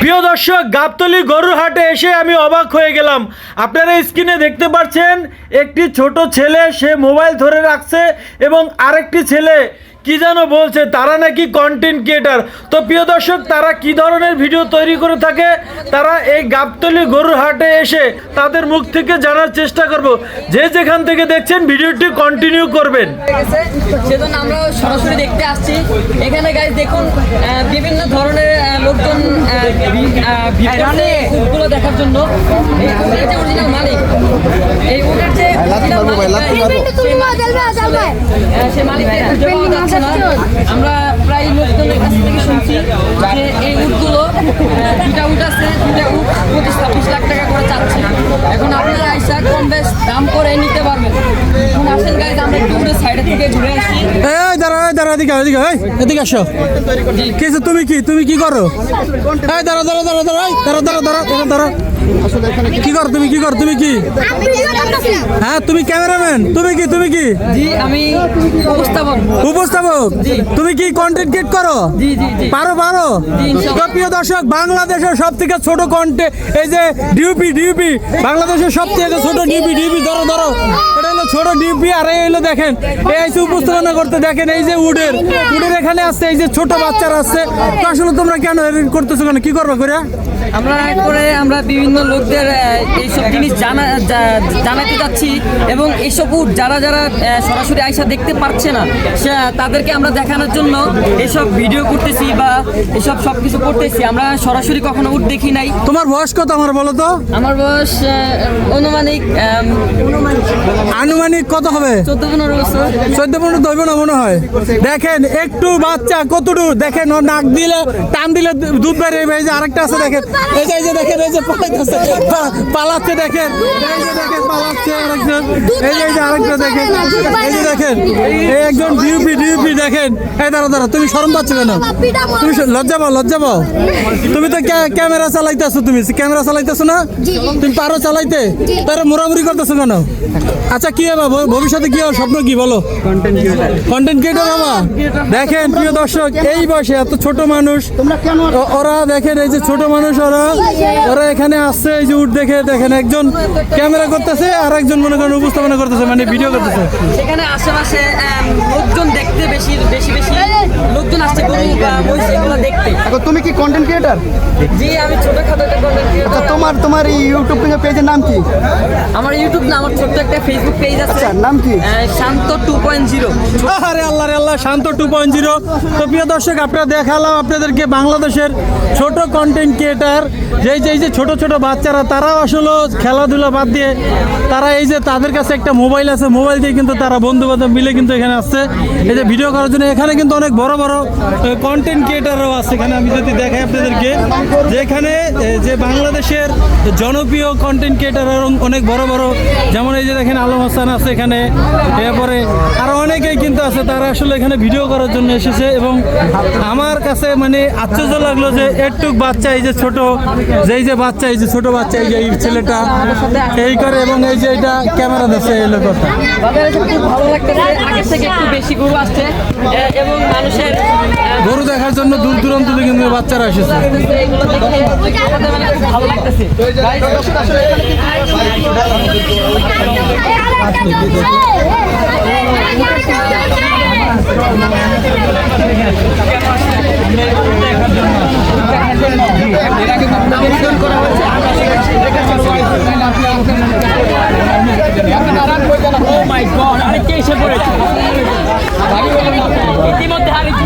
প্রিয় দর্শক, গাবতলি গরুর হাটে এসে আমি অবাক হয়ে গেলাম। আপনারা স্ক্রিনে দেখতে পাচ্ছেন, একটি ছোট ছেলে, সে মোবাইল ধরে রাখছে এবং আরেকটি ছেলে কি যেন বলছে তারা নাকি কন্টেন্ট ক্রিয়েটার তো প্রিয় দর্শক তারা কি ধরনের ভিডিও তৈরি করে থাকে? তারা এই গাবতলি গরুর হাটে এসে তাদের মুখ থেকে জানার চেষ্টা করব। যে যেখান থেকে দেখছেন ভিডিওটি কন্টিনিউ করবেন। সেজন্য আমরা সরাসরি দেখতে আসছি। এখানে গাইজ দেখুন বিভিন্ন ধরনের লোকজন করছে উটগুলো দেখার জন্য। এই যে অরিজিনাল মালিক এই উটের যে original মালিক, না আমরা প্রায় লোকজনের কাছ থেকে শুনছি যে এই উটগুলো দুটা উট আছে দুটা উট পঁচিশ ছাব্বিশ লাখ টাকা করে চাচ্ছে। এখন আপনারা আইসা কম বেশ দাম করে নিতে পারবেন। এখন আসেন গাইজ আমরা একটু উঠে সাইডের থেকে ঘুরে আসি। এদিকে এদিকে এদিকে আসো। কিছু তুমি কি তুমি কি করো? এই দাঁড়া দাঁড়া দাঁড়া দাঁড়া এই, দাঁড়া দাঁড়া দাঁড়া দাঁড়া দাঁড়া কি করো তুমি কি করো তুমি কি? হ্যাঁ তুমি ক্যামেরাম্যান তুমি কি তুমি কি? জি আমি উপস্থাপন উপস্থাপক তুমি কি কন্টেন্ট ক্রিয়েট করো? জি জি জি। পারো পারো। প্রিয় দর্শক বাংলাদেশের সব থেকে ছোট কন্টেন্ট এই যে ডিউপি ডিউপি বাংলাদেশের সব থেকে ছোট ডিউপি ডিউপি ধরো ধরো। এটা হলো ছোট ডিউপি আর এই হলো দেখেন এই আইসি উপস্থাপনা করতে দেখেন এই যে উডের উডের এখানে আসছে এই যে ছোট বাচ্চারা আসছে তো আসলে তোমরা কেন করতেছো কেন? কি করবে করে আমরা করে আমরা বিভিন্ন লোকদের এইসব জিনিস জানা জানাতে যাচ্ছি এবং এইসব যারা যারা সরাসরি আইসা দেখতে পারছে না তাদেরকে আমরা দেখানোর জন্য এইসব ভিডিও করতেছি বা এসব সব কিছু করতেছি। আমরা সরাসরি কখনো উঠ দেখি নাই। তোমার বয়স কত আমার বলো তো? আমার বয়স অনুমানিক আনুমানিক কত হবে? চোদ্দ পনেরো বছর। চোদ্দ পনেরো দইব না মনে হয়। দেখেন একটু বাচ্চা কতটুকু? দেখেন ও নাক দিলে টান দিলে দুধ বেরিয়ে এই যে আরেকটা আছে দেখেন। এই যে এই যে দেখেন এই যে পালাইতেছে। পালাচ্ছে দেখেন। এই যে দেখেন পালাচ্ছে আরেকজন। এই যে এই যে আরেকটা দেখেন। এই যে দেখেন। এই একজন ডিউপি ডিউপি দেখেন। এই দাঁড়া দাঁড়া তুমি শরম পাচ্ছ কেন তুমি লজ্জা পাও লজ্জা পাও? তুমি তো ক্যামেরা চালাইতেছো তুমি। ক্যামেরা চালাইতেছো না? তুমি পারো চালাইতে? তারা মোরামুরি করতেছো কেন? আচ্ছা কি হবে? ভবিষ্যতে কি হবে? স্বপ্ন কি? বলো। কন্টেন্ট ক্রিয়েটর বাবা। দেখেন প্রিয় দর্শক এই বয়সে এত ছোট মানুষ ওরা দেখেন এই যে ছোট মানুষ ওরা ওরা এখানে আসছে এই যে উঠ দেখে দেখেন একজন ক্যামেরা করতেছে আর একজন মনে করেন উপস্থাপনা করতেছে মানে ভিডিও করতেছে। সেখানে আশেপাশে লোকজন দেখতে বেশি বেশি বেশি লোকজন আসছে গরু বা মহিষ এগুলো দেখতে। তুমি কি কন্টেন্ট ক্রিয়েটার জি আমি ছোটখাটো একটা creator। আচ্ছা তোমার তোমার এই ইউটিউব পেজের নাম কি? আমার ইউটিউব না আমার ছোট্ট একটা ফেসবুক পেজ আছে। আচ্ছা নাম কি? শান্ত টু পয়েন্ট জিরো আরে আল্লাহ রে আল্লাহ শান্ত টু পয়েন্ট জিরো তো প্রিয় দর্শক আপনারা দেখালাম আপনাদেরকে বাংলাদেশের ছোট কন্টেন্ট ক্রিয়েটার যেই যে এই যে ছোট ছোট বাচ্চারা তারাও আসলে খেলাধুলা বাদ দিয়ে তারা এই যে তাদের কাছে একটা মোবাইল আছে মোবাইল দিয়ে কিন্তু তারা বন্ধু বান্ধব মিলে কিন্তু এখানে আসছে। এই যে ভিডিও করার জন্য এখানে কিন্তু অনেক বড় বড় কন্টেন্ট ক্রিয়েটারও আছে এখানে আমি যদি দেখাই আপনাদেরকে, যেখানে যে বাংলাদেশের জনপ্রিয় কন্টেন্ট ক্রিয়েটার অনেক বড় বড়, যেমন এই যে দেখেন আলম হাসান আছে এখানে, এরপরে আরও অনেকেই কিন্তু আছে, তারা আসলে এখানে ভিডিও করার জন্য এসেছে এবং আমার কাছে মানে আশ্চর্য লাগল যে একটু বাচ্চা এই যে ছোট যেই যে বাচ্চা, এই যে ছোট বাচ্চা, এই যে এই ছেলেটা এই করে এবং এই যে এটা ক্যামেরা দিচ্ছে এই থেকে একটু বেশি গরু এবং মানুষের গরু দেখার জন্য দূর দূরান্ত থেকে কিন্তু বাচ্চারা এসেছে। মানে খুব ভালো লাগতেছে ইতিমধ্যে আরেকটি